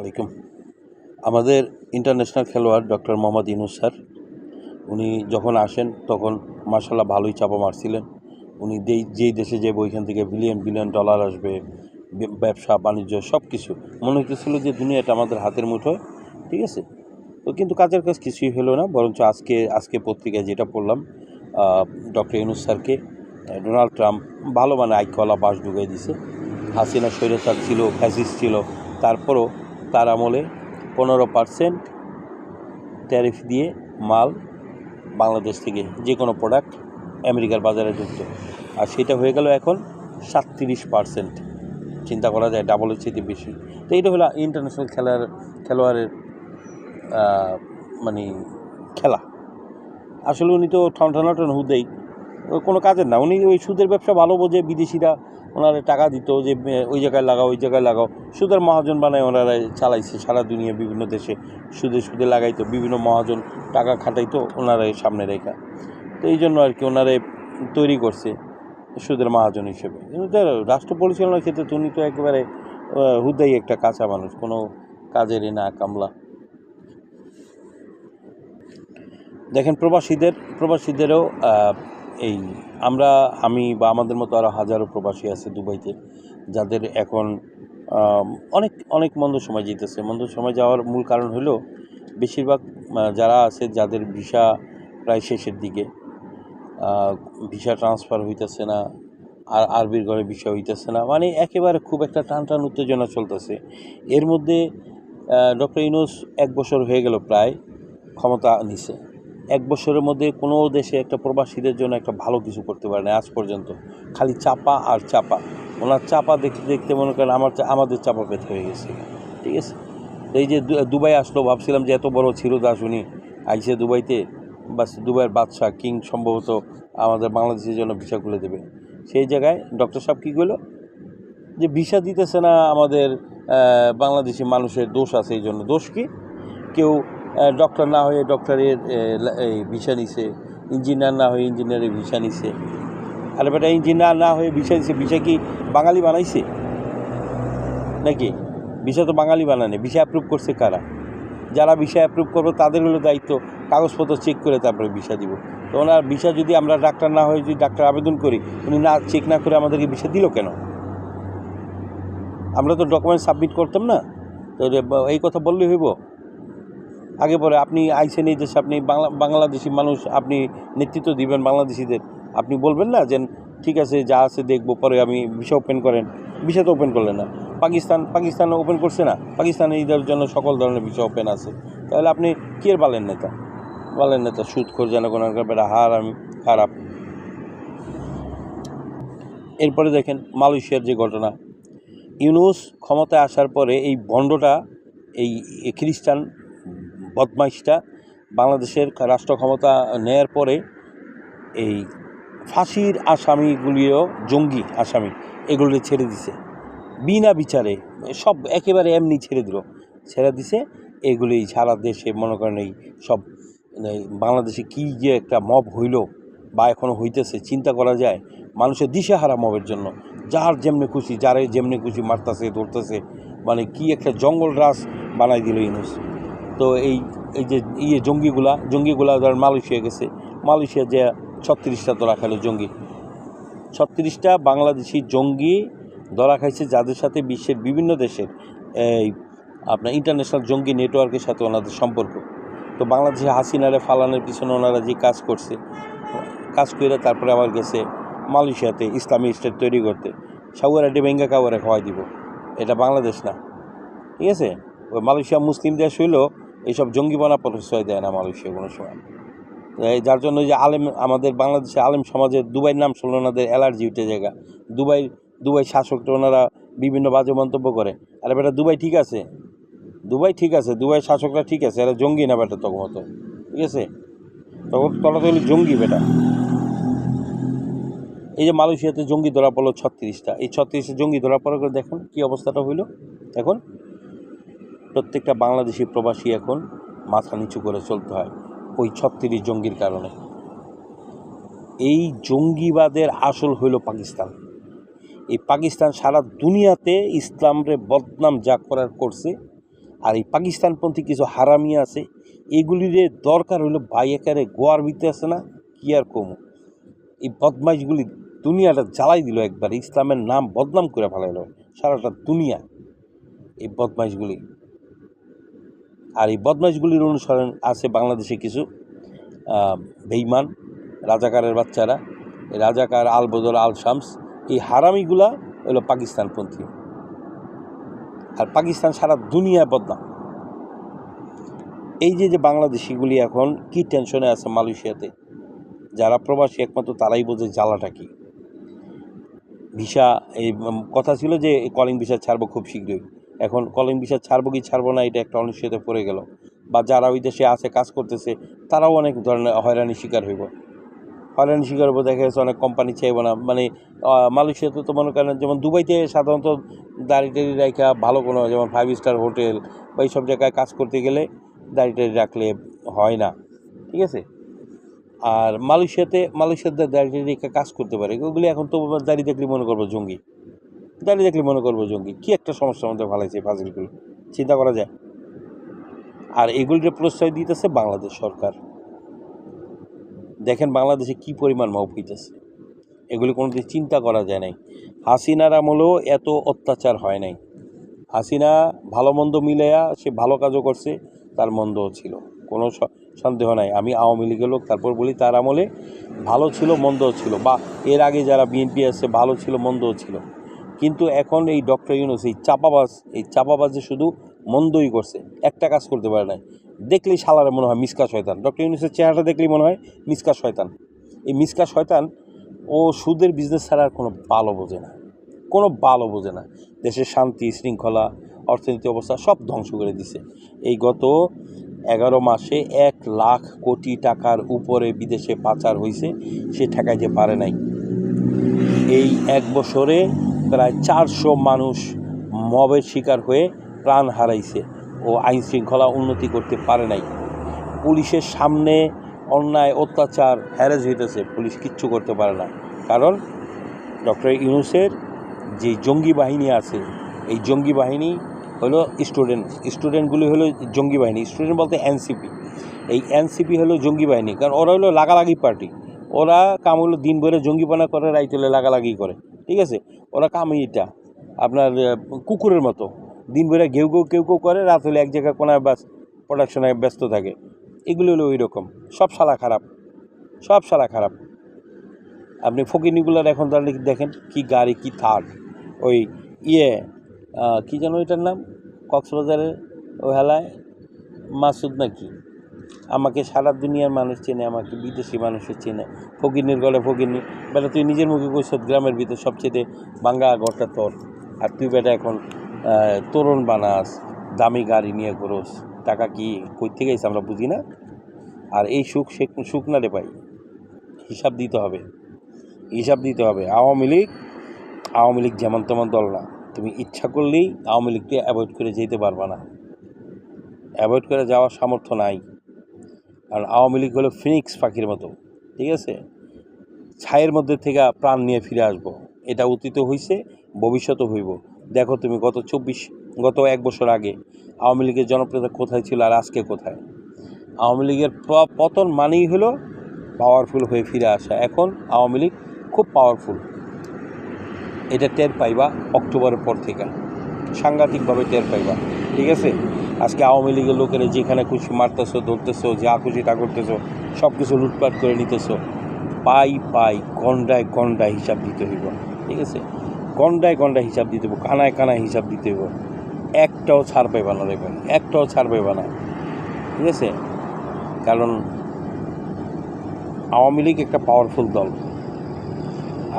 আলাইকুম। আমাদের ইন্টারন্যাশনাল খেলোয়াড় ডক্টর মোহাম্মদ ইনুস স্যার, উনি যখন আসেন তখন মার্শাল্লাহ ভালোই চাপা মারছিলেন। উনি যেই দেশে যাবে ওইখান থেকে বিলিয়ন বিলিয়ন ডলার আসবে ব্যবসা, বাণিজ্য সব কিছু মনে হইতেছিল যে দুনিয়াটা আমাদের হাতের মুঠোয়, ঠিক আছে? তো কিন্তু কাজের কাজ কিছুই হলো না, বরঞ্চ আজকে আজকে পত্রিকায় যেটা পড়লাম ডক্টর ইনুস স্যারকে, ডোনাল্ড ট্রাম্প ভালো মানে আইকলা বাস ঢুকিয়ে দিছে। হাসিনা স্বৈরাচার ছিল ফ্যাসিস ছিল, তারপরও তার আমলে পনেরো পার্সেন্ট ট্যারিফ দিয়ে মাল বাংলাদেশ থেকে যে কোনো প্রোডাক্ট আমেরিকার বাজারে ঢুকত। আর সেটা হয়ে গেল এখন সাতত্রিশ পার্সেন্ট চিন্তা করা যায় ডাবলের চেয়ে বেশি। তো এইটা হলো ইন্টারন্যাশনাল খেলার, খেলোয়াড়ের মানে খেলা। আসলে উনি তো ঠন ঠনাটন হুদেই। কোনো কাজের না। উনি ওই সুদের ব্যবসা ভালো বোঝে, বিদেশিরা ওনারা টাকা দিত যে ওই জায়গায় লাগাও, ওই জায়গায় লাগাও। সুদের মহাজন বানায় ওনারা চালাইছে সারা দুনিয়া, বিভিন্ন দেশে সুদে সুদে লাগাইতো, বিভিন্ন মহাজন টাকা খাটাইতো ওনারা সামনে রেখা। তো এই জন্য আর কি ওনারা তৈরি করছে সুদের মহাজন হিসেবে। কিন্তু রাষ্ট্র পরিচালনার ক্ষেত্রে তুমি তো একেবারে হুদাই একটা কাঁচা মানুষ, কোনো কাজেরই না কামলা। দেখেন প্রবাসীদের, প্রবাসীদেরও এই, আমরা, আমি বা আমাদের মতো আরও হাজারো প্রবাসী আছে দুবাইতে, যাদের এখন অনেক অনেক মন্দ সময় যেতেছে। মন্দ সময় যাওয়ার মূল কারণ হলো বেশিরভাগ যারা আছে যাদের ভিসা প্রায় শেষের দিকে। ভিসা ট্রান্সফার হইতেছে না, আর আরবির ঘরে ভিসা হইতেছে না মানে একেবারে খুব একটা টান টান উত্তেজনা চলতেছে। এর মধ্যে ডক্টর ইউনুস এক বছর হয়ে গেল প্রায় ক্ষমতা নিছে। এক বছরের মধ্যে কোনো দেশে একটা প্রবাসীদের জন্য একটা ভালো কিছু করতে পারে না আজ পর্যন্ত। খালি চাপা আর চাপা। ওনার চাপা দেখতে দেখতে মনে করেন আমার আমাদের চাপা পেতে হয়ে গেছে। ঠিক আছে? এই যে দুবাই আসলো, ভাবছিলাম যে এত বড় চিরদাস উনি আইসে দুবাইতে, বাস দুবাইয়ের বাদশাহ, কিং সম্ভবত আমাদের বাংলাদেশের জন্য ভিসা খুলে দেবে। সেই জায়গায় ডক্টর সাহেব কী করল? যে ভিসা দিতেছে না আমাদের বাংলাদেশি মানুষের দোষ আছে, এই জন্য। দোষ কি? কেউ ডক্টর না হয়ে ডক্টরের ভিসা নিছে ইঞ্জিনিয়ার না হয়ে ইঞ্জিনিয়ারের ভিসা নিছে। আর বেটা ইঞ্জিনিয়ার না হয়ে ভিসা নিছে ভিসা কি বাঙালি বানাইছে? নাকি? ভিসা তো বাঙালি বানানে ভিসা অ্যাপ্রুভ করছে কারা? যারা ভিসা অ্যাপ্রুভ করব, তাদের হলো দায়িত্ব, কাগজপত্র চেক করে তারপরে ভিসা দিব। তো ওনার ভিসা যদি আমরা ডাক্তার না হয়ে যদি ডাক্তার আবেদন করি, উনি না চেক না করে আমাদেরকে ভিসা দিল কেন? আমরা তো ডকুমেন্ট সাবমিট করতাম না। তো এই কথা বললেই হইব। আগে পরে আপনি আইসেন এই দেশে, আপনি বাংলা, বাংলাদেশি মানুষ, আপনি নেতৃত্ব দিবেন বাংলাদেশিদের। আপনি বলবেন না যে, ঠিক আছে, যা আছে দেখব, পরে আমি ভিসা ওপেন করেন। ভিসা তো ওপেন করলেন না। পাকিস্তান পাকিস্তান ওপেন করছে না। পাকিস্তানে ঈদের জন্য সকল ধরনের ভিসা ওপেন আছে। তাহলে আপনি কে বালেন নেতা? বালেন নেতা, সুদখোর জনগণের বেড়া হার আমি খারাপ এরপরে দেখেন মালয়েশিয়ার যে ঘটনা। ইউনুস ক্ষমতায় আসার পরে এই এই এই খ্রিস্টান বদমাইশটা বাংলাদেশের রাষ্ট্র ক্ষমতা নেয়ার পরে এই ফাঁসির আসামিগুলিও, জঙ্গি আসামি, এগুলো ছেড়ে দিছে। বিনা বিচারে, সব একেবারে এমনি ছেড়ে দিল। ছেড়ে দিছে, এগুলি সারা দেশে মনে করেন এই সব বাংলাদেশে কী যে একটা মব হইল বা এখনও হইতেছে, চিন্তা করা যায় মানুষের দিশেহারা মবের জন্য। যার যেমনি খুশি, যারে যেমনি খুশি মারতেছে, ধরতেছে মানে কি একটা জঙ্গল রাস বানাই দিল ইউনুস। তো এই এই যে ইয়ে জঙ্গিগুলা জঙ্গিগুলা ধর মালয়েশিয়া গেছে। মালয়েশিয়া যে ছত্রিশটা ধরা খাইলো জঙ্গি। ছত্রিশটা বাংলাদেশি জঙ্গি ধরা খাইছে যাদের সাথে বিশ্বের বিভিন্ন দেশের, এই আপনার ইন্টারন্যাশনাল জঙ্গি নেটওয়ার্কের সাথে ওনাদের সম্পর্ক। তো বাংলাদেশে হাসিনারে ফালানের পিছনে ওনারা যে কাজ করছে, কাজ করে তারপরে আবার গেছে মালয়েশিয়াতে ইসলামী স্টেট তৈরি করতে। সাউয়ারা ডেবেঙ্গা কাউয়ারে খাওয়াই দিব। এটা বাংলাদেশ না। ঠিক আছে? ওই মালয়েশিয়া মুসলিম দেশ হইলেও এইসব জঙ্গিবানা প্রশ্রয় দেয় না মালয়েশিয়া কোনো সময়। যার জন্য যে আলেম, আমাদের বাংলাদেশে আলেম সমাজের দুবাইয়ের নাম শুনলে ওনাদের অ্যালার্জি উঠে জায়গা। দুবাই দুবাই শাসকটা ওনারা বিভিন্ন বাজে মন্তব্য করে। আরে বেটা, দুবাই ঠিক আছে? দুবাই ঠিক আছে দুবাই শাসকরা ঠিক আছে, এরা জঙ্গি না বেটা তখন মতো ঠিক আছে? তখন তোরা তো জঙ্গি বেটা। এই যে মালয়েশিয়াতে জঙ্গি ধরা পড়ল ছত্রিশটা। এই ছত্রিশটা জঙ্গি ধরা পড়ার করে দেখুন কী অবস্থাটা হইল। এখন প্রত্যেকটা বাংলাদেশি প্রবাসী এখন মাথা নিচু করে চলতে হয় ওই ছত্রিশ জঙ্গির কারণে। এই জঙ্গিবাদের আসল হইল পাকিস্তান। এই পাকিস্তান সারা দুনিয়াতে ইসলামরে বদনাম যা করার করছে, আর এই পাকিস্তানপন্থী কিছু হারামি আছে, এগুলিরে দরকার হইল একারে গোয়ার ভিতরে আছে না, কি আর কমু। এই বদমাইশগুলি দুনিয়াটা জ্বালাই দিল একবার, ইসলামের নাম বদনাম করে ফেলাইল সারাটা দুনিয়া এই বদমাইশগুলি। আর এই বদমাইশগুলির অনুসরণ আছে বাংলাদেশে কিছু বেইমান রাজাকারের বাচ্চারা। রাজাকার আল বদর, আল শামস, এই হারামিগুলা হলো পাকিস্তানপন্থী। আর পাকিস্তান সারা দুনিয়ায় বদনাম। এই যে যে বাংলাদেশিগুলি এখন কি টেনশনে আছে মালয়েশিয়াতে? যারা প্রবাসী একমাত্র তারাই বোঝে জ্বালাটা কি। ভিসা, এই কথা ছিল যে কলিং ভিসা ছাড়বো খুব শীঘ্রই। এখন কলিং ভিসা ছাড়বো কি ছাড়বো না, এটা একটা অনিশ্চয়তা পড়ে গেল। বা যারা ওই দেশে আছে, কাজ করতেছে, তারাও অনেক ধরনের হয়রানির শিকার হইব। হয়রানির শিকার হইব, দেখা গেছে অনেক কোম্পানি চাইব না। মানে মালয়েশিয়াতে তো মনে করেন, যেমন দুবাইতে সাধারণত দাড়ি টাড়ি রাখা ভালো কোনো, যেমন ফাইভ স্টার হোটেল বা এইসব জায়গায় কাজ করতে গেলে দাড়ি টাড়ি রাখলে হয় না। ঠিক আছে? আর মালয়েশিয়াতে মালয়েশিয়াতে দাঁড়িয়ে রেখে কাজ করতে পারে। ওগুলি এখন তো দাঁড়িয়ে দেখলে মনে করব জঙ্গি। দাঁড়িয়ে দেখলে মনে করব জঙ্গি। কি একটা সমস্যার মধ্যে ভালাইছে ফাজিলগুলো? চিন্তা করা যায়। আর এগুলির প্রশ্রয় দিতেছে বাংলাদেশ সরকার। দেখেন বাংলাদেশে কি পরিমাণ মাপ হইতেছে। এগুলি কোনোদিন চিন্তা করা যায় নাই। হাসিনার আমলেও এত অত্যাচার হয় নাই। হাসিনা ভালো মন্দ মিলাইয়া সে ভালো কাজও করছে, তার মন্দও ছিল। কোনো সন্দেহ নাই। আমি আওয়ামী লীগের লোক, তারপর বলি তার আমলে ভালো ছিল, মন্দও ছিল। বা এর আগে যারা বিএনপি আছে, ভালো ছিল, মন্দও ছিল। কিন্তু এখন এই ডক্টর ইউনুস, এই চাপাবাজ, এই চাপাবাজে শুধু মন্দই করছে, একটা কাজ করতে পারে না দেখলেই শালারে মনে হয় মিসকা শয়তান। ডক্টর ইউনুসের চেহারাটা দেখলেই মনে হয় মিসকা শয়তান। এই মিসকা শয়তান, ও সুদের বিজনেস ছাড়া আর কোনো ভালো বোঝে না। কোনো ভালো বোঝে না। দেশের শান্তি, শৃঙ্খলা, অর্থনীতি অবস্থা সব ধ্বংস করে দিছে। এই গত এগারো মাসে এক লাখ কোটি টাকার উপরে বিদেশে পাচার হয়েছে সে ঠেকাইতে পারে নাই। এই এক বছরে প্রায় চারশো মানুষ মবের শিকার হয়ে প্রাণ হারাইছে ও আইন শৃঙ্খলা উন্নতি করতে পারে নাই। পুলিশের সামনে অন্যায়, অত্যাচার হ্যারেজ হইতেছে, পুলিশ কিচ্ছু করতে পারে না। কারণ ডক্টর ইউনুসের যে জঙ্গি বাহিনী আছে, এই জঙ্গি বাহিনী হলো স্টুডেন্ট স্টুডেন্টগুলি হলো জঙ্গি বাহিনী। স্টুডেন্ট বলতে এনসিপি এই এনসিপি হলো জঙ্গি বাহিনী। কারণ ওরা হলো লাগালাগি পার্টি ওরা কাম হলো দিন ভরে জঙ্গিপানা করে, রাইত হলে লাগালাগি করে। ঠিক আছে? ওরা কাম এটা। আপনার কুকুরের মতো। দিন ভরে ঘেউ ঘেউ কেউ কেউ করে, রাত হলে এক জায়গায় কোনায় বাস প্রোডাকশনে ব্যস্ত থাকে। এগুলো হলো ওই রকম সব শালা খারাপ। সব শালা খারাপ। আপনি ফকিনিগুলার এখন তাহলে দেখেন কি গাড়ি, কি থার্ড ওই ইয়ে কি যেন ওইটার নাম? কক্সবাজারের ও হেলায়? মাসুদ নাকি? আমাকে সারা দুনিয়ার মানুষ চেনে, আমাকে বিদেশি মানুষের চেনে। ফকিনির গলে ফকিনি বেটা, তুই নিজের মুখে কইস গ্রামের ভিতর সবচেয়ে বাঙ্গা ঘরটা তোর। আর তুই বেটা এখন তোরণ বানাস, দামি গাড়ি নিয়ে করস টাকা কি কই থেকে আমরা বুঝি না? আর এই সুখ সুখ না রে পাই হিসাব দিতে হবে। হিসাব দিতে হবে। আওয়ামী লীগ আওয়ামী লীগ যেমন তেমন দল না। তুমি ইচ্ছা করলেই আওয়ামী লীগকে অ্যাভয়েড করে যেতে পারবা না। অ্যাভয়েড করে যাওয়ার সামর্থ্য নাই। কারণ আওয়ামী লীগ হলো ফিনিক্স পাখির মতো, ঠিক আছে? ছায়ের মধ্যে থেকে প্রাণ নিয়ে ফিরে আসব। এটা অতীত হইছে, ভবিষ্যতও হইব। দেখো তুমি গত চব্বিশ, গত এক বছর আগে আওয়ামী লীগের জনপ্রিয়তা কোথায় ছিল আর আজকে কোথায়? আওয়ামী লীগের পতন মানেই হলো পাওয়ারফুল হয়ে ফিরে আসা। এখন আওয়ামী লীগ খুব পাওয়ারফুল এটা টের পাইবা অক্টোবরের পর থেকে। সাংঘাতিকভাবে টের পাইবা, ঠিক আছে? আজকে আওয়ামী লীগের লোকেরা যেখানে খুশি মারতেছো, ধরতেছো, যা খুশি তা করতেছো সব কিছু লুটপাট করে নিতেছো, পাই পাই গন্ডায় গন্ডায় হিসাব দিতে হইব, ঠিক আছে? গন্ডায় গন্ডায় হিসাব দিতে হইব, কানায় কানায় হিসাব দিতে হইব। একটাও ছাড় পাইবা না ভাই একটাও ছাড় পাইবা না, ঠিক আছে? কারণ আওয়ামী লীগ একটা পাওয়ারফুল দল।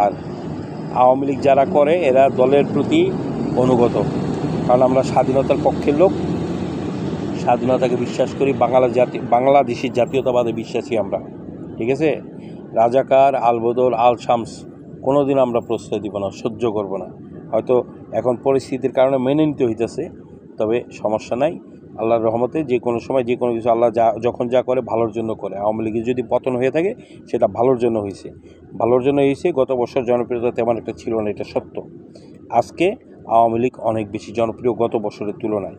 আর আওয়ামী লীগ যারা করে, এরা দলের প্রতি অনুগত। কারণ আমরা স্বাধীনতার পক্ষের লোক স্বাধীনতাকে বিশ্বাস করি, বাংলা জাতি বাংলাদেশি জাতীয়তাবাদে বিশ্বাসী আমরা। ঠিক আছে? রাজাকার, আলবদল আল শামস কোনোদিন আমরা প্রশ্রয় দিব না, সহ্য করব না। হয়তো এখন পরিস্থিতির কারণে মেনে নিতে হইতেছে, তবে সমস্যা নাই। আল্লাহর রহমতে যে কোনো সময়, যে কোনো কিছু আল্লাহ যা, যখন যা করে, ভালোর জন্য করে। আওয়ামী লীগের যদি পতন হয়ে থাকে, সেটা ভালোর জন্য হয়েছে ভালোর জন্য হয়েছে গত বছর জনপ্রিয়তা তেমন একটা ছিল না, এটা সত্য। আজকে আওয়ামী লীগ অনেক বেশি জনপ্রিয় গত বছরের তুলনায়।